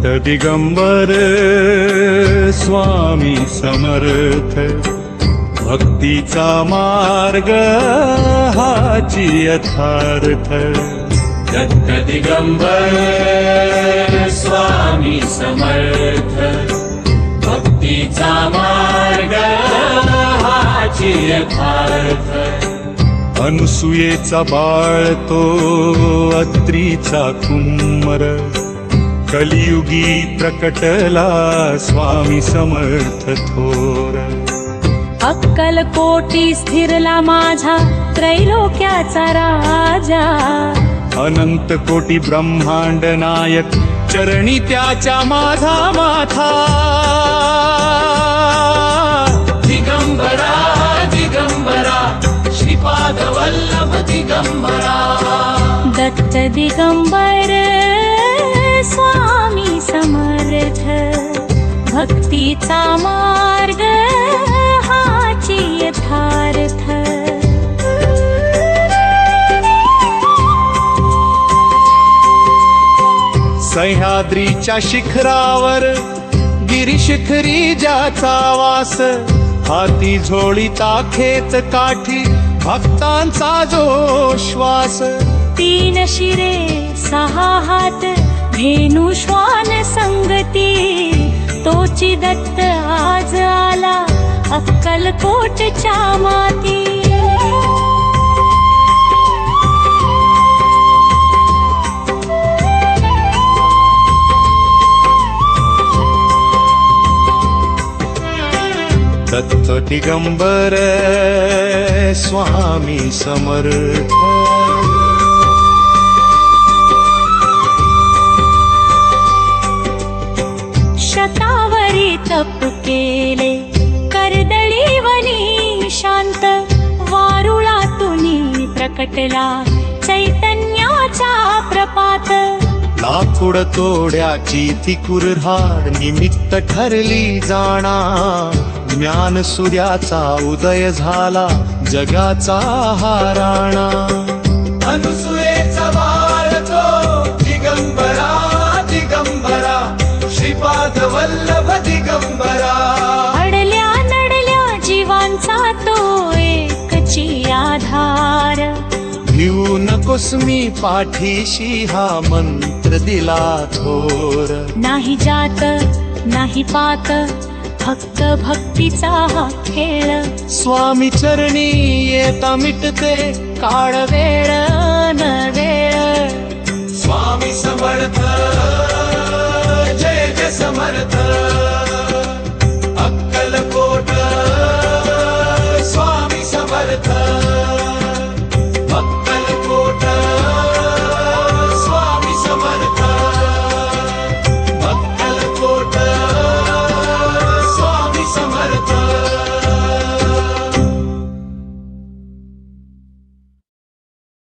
भक्त दिगंबर स्वामी समर्थ भक्तीचा मार्ग हाची यथार्थ. दत्त दिगंबर स्वामी समर्थ भक्तीचा मार्ग हाची यथार्थ. अनुसुयेचा बाळ तो अत्रीचा कुंमर कलियुगी प्रकटला स्वामी समर्थ थोर. अक्कल कोटी स्थिरला माझा त्रैलोक्याचा राजा. अनंत कोटी ब्रह्मांड नायक चरणी त्याच्या माझा माथा. दिगंबरा दिगंबरा श्रीपाद वल्लभ दिगंबरा. दत्त दिगंबर स्वामी समर्थ. भक्तीचा मार्ग हाची यथार्थ. सह्याद्रीच्या शिखरावर गिरीशिखरी ज्याचा वास हाती झोळीता खेत काठी भक्तांचा जो श्वास. तीन शिरे सहा हात धेनु श्वान संगती तोची दत्त आज आला अक्कलकोटच्या माती. दत्त दिगंबर स्वामी समर्थ. तप केले कर्दळीवनी शांत वारुळातुनी प्रकटला. चैतन्याचा प्रपात. लाकूड तोड्याची ती कुऱ्हाड निमित्त ठरली जाणा. ज्ञान सूर्याचा उदय झाला जगाचा हाराणा अनुसुयेचा भिऊ नकोस मी पाठीशी हा मंत्र दिला थोर. नाही जात नाही पात फक्त भक्तीचा हा खेळ. स्वामी चरणी येता मिटते काळ वेळ न वेळ. स्वामी समर्थ जय जय समर्थ.